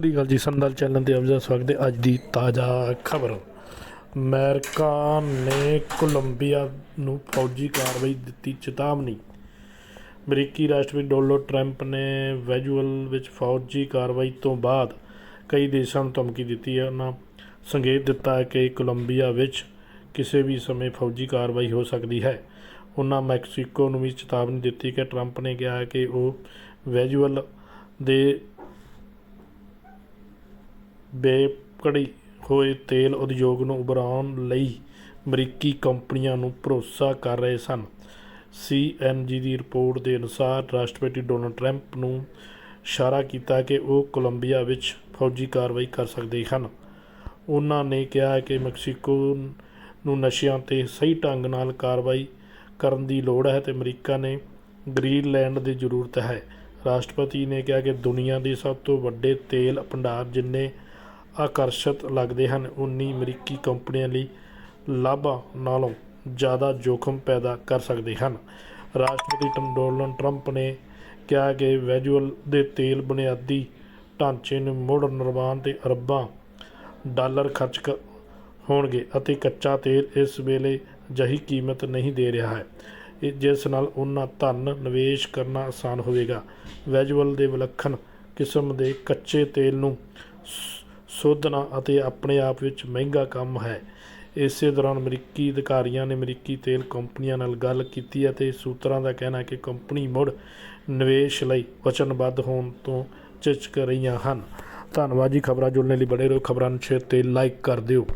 ਸ੍ਰੀ ਅਕਾਲ ਜੀ, ਸੰਦਲ ਚੈਨਲ ਤੇ ਆਪ ਦਾ ਸਵਾਗਤ ਹੈ। ਅੱਜ ਦੀ ਤਾਜ਼ਾ ਖਬਰ। ਅਮਰੀਕਾ ਨੇ ਕੋਲੰਬੀਆ ਨੂੰ ਫੌਜੀ ਕਾਰਵਾਈ ਦਿੱਤੀ ਚੇਤਾਵਨੀ। ਅਮਰੀਕੀ ਰਾਸ਼ਟਰਪਤੀ ਡੋਨਲਡ ਟਰੰਪ ਨੇ ਵੈਜੂਅਲ ਵਿੱਚ ਫੌਜੀ ਕਾਰਵਾਈ ਤੋਂ ਬਾਅਦ ਕਈ ਦੇਸ਼ਾਂ ਨੂੰ ਧਮਕੀ ਦਿੱਤੀ ਹੈ। ਉਹਨਾਂ ਸੰਕੇਤ ਦਿੱਤਾ ਹੈ ਕਿ ਕੋਲੰਬੀਆ ਵਿੱਚ ਕਿਸੇ ਵੀ ਸਮੇਂ ਫੌਜੀ ਕਾਰਵਾਈ ਹੋ ਸਕਦੀ ਹੈ। ਉਹਨਾਂ ਮੈਕਸੀਕੋ ਨੂੰ ਵੀ ਚੇਤਾਵਨੀ ਦਿੱਤੀ ਕਿ ਟਰੰਪ ਨੇ ਕਿਹਾ ਕਿ ਉਹ ਵੈਜੂਅਲ ਦੇ ਬੇਕੜੀ ਹੋਏ ਤੇਲ ਉਦਯੋਗ ਨੂੰ ਉਭਰਾਉਣ ਲਈ ਅਮਰੀਕੀ ਕੰਪਨੀਆਂ ਨੂੰ ਭਰੋਸਾ ਕਰ ਰਹੇ ਸਨ। ਸੀਐਨਜੀ ਦੀ ਰਿਪੋਰਟ ਦੇ ਅਨੁਸਾਰ ਰਾਸ਼ਟਰਪਤੀ ਡੋਨਲਡ ਟਰੰਪ ਨੂੰ ਇਸ਼ਾਰਾ ਕੀਤਾ ਕਿ ਉਹ ਕੋਲੰਬੀਆ ਵਿੱਚ ਫੌਜੀ ਕਾਰਵਾਈ ਕਰ ਸਕਦੇ ਹਨ। ਉਹਨਾਂ ਨੇ ਕਿਹਾ ਕਿ ਮੈਕਸੀਕੋ ਨੂੰ ਨਸ਼ਿਆਂ ਤੇ ਸਹੀ ਢੰਗ ਨਾਲ ਕਾਰਵਾਈ ਕਰਨ ਦੀ ਲੋੜ ਹੈ ਤੇ ਅਮਰੀਕਾ ਨੇ ਗ੍ਰੀਨਲੈਂਡ ਦੀ ਜ਼ਰੂਰਤ ਹੈ। ਰਾਸ਼ਟਰਪਤੀ ਨੇ ਕਿਹਾ ਕਿ ਦੁਨੀਆ ਦੇ ਸਭ ਤੋਂ ਵੱਡੇ ਤੇਲ ਭੰਡਾਰ ਜਿੰਨੇ ਆਕਰਸ਼ਕ ਲੱਗਦੇ ਹਨ। ਉਨੀ ਅਮਰੀਕੀ ਕੰਪਨੀਆਂ ਲਈ ਲਾਭਾਂ ਨਾਲੋਂ ਜ਼ਿਆਦਾ ਜੋਖਮ ਪੈਦਾ ਕਰ ਸਕਦੇ ਹਨ। ਰਾਸ਼ਟਰਪਤੀ ਡੋਨਲਡ ਟਰੰਪ ਨੇ ਕਿਹਾ ਕਿ ਵੈਜੂਅਲ ਦੇ ਤੇਲ ਬੁਨਿਆਦੀ ਢਾਂਚੇ ਨੂੰ ਮੁੜ ਨਿਰਮਾਣ ਤੇ ਅਰਬਾਂ ਡਾਲਰ ਖਰਚ ਕ- ਹੋਣਗੇ ਅਤੇ ਕੱਚਾ ਤੇਲ ਇਸ ਵੇਲੇ ਜਹੀ ਕੀਮਤ ਨਹੀਂ ਦੇ ਰਿਹਾ ਹੈ। ਜਿਸ ਨਾਲ ਉਹਨਾਂ ਧਨ ਨਿਵੇਸ਼ ਕਰਨਾ ਆਸਾਨ ਹੋਵੇਗਾ। ਵੈਜੂਅਲ ਦੇ ਵਿਲੱਖਣ ਕਿਸਮ ਦੇ ਕੱਚੇ ਤੇਲ ਨੂੰ ਸ- ਸੋਧਣਾ ਅਤੇ ਆਪਣੇ ਆਪ ਵਿੱਚ ਮਹਿੰਗਾ ਕੰਮ ਹੈ। ਇਸੇ ਦੌਰਾਨ ਅਮਰੀਕੀ ਅਧਿਕਾਰੀਆਂ ਨੇ ਅਮਰੀਕੀ ਤੇਲ ਕੰਪਨੀਆਂ ਨਾਲ ਗੱਲ ਕੀਤੀ ਅਤੇ ਸੂਤਰਾਂ ਦਾ ਕਹਿਣਾ ਹੈ ਕਿ ਕੰਪਨੀ ਮੁੜ ਨਿਵੇਸ਼ ਲਈ ਵਚਨਬੱਧ ਹੋਣ ਤੋਂ ਝਿਜਕ ਰਹੀਆਂ ਹਨ। ਧੰਨਵਾਦ ਜੀ, ਖਬਰਾਂ ਜੁੜਨ ਲਈ ਬੜੇ ਰਹੋ। ਖਬਰਾਂ ਨੂੰ ਸ਼ੇਅਰ ਤੇ ਲਾਈਕ ਕਰ ਦਿਓ।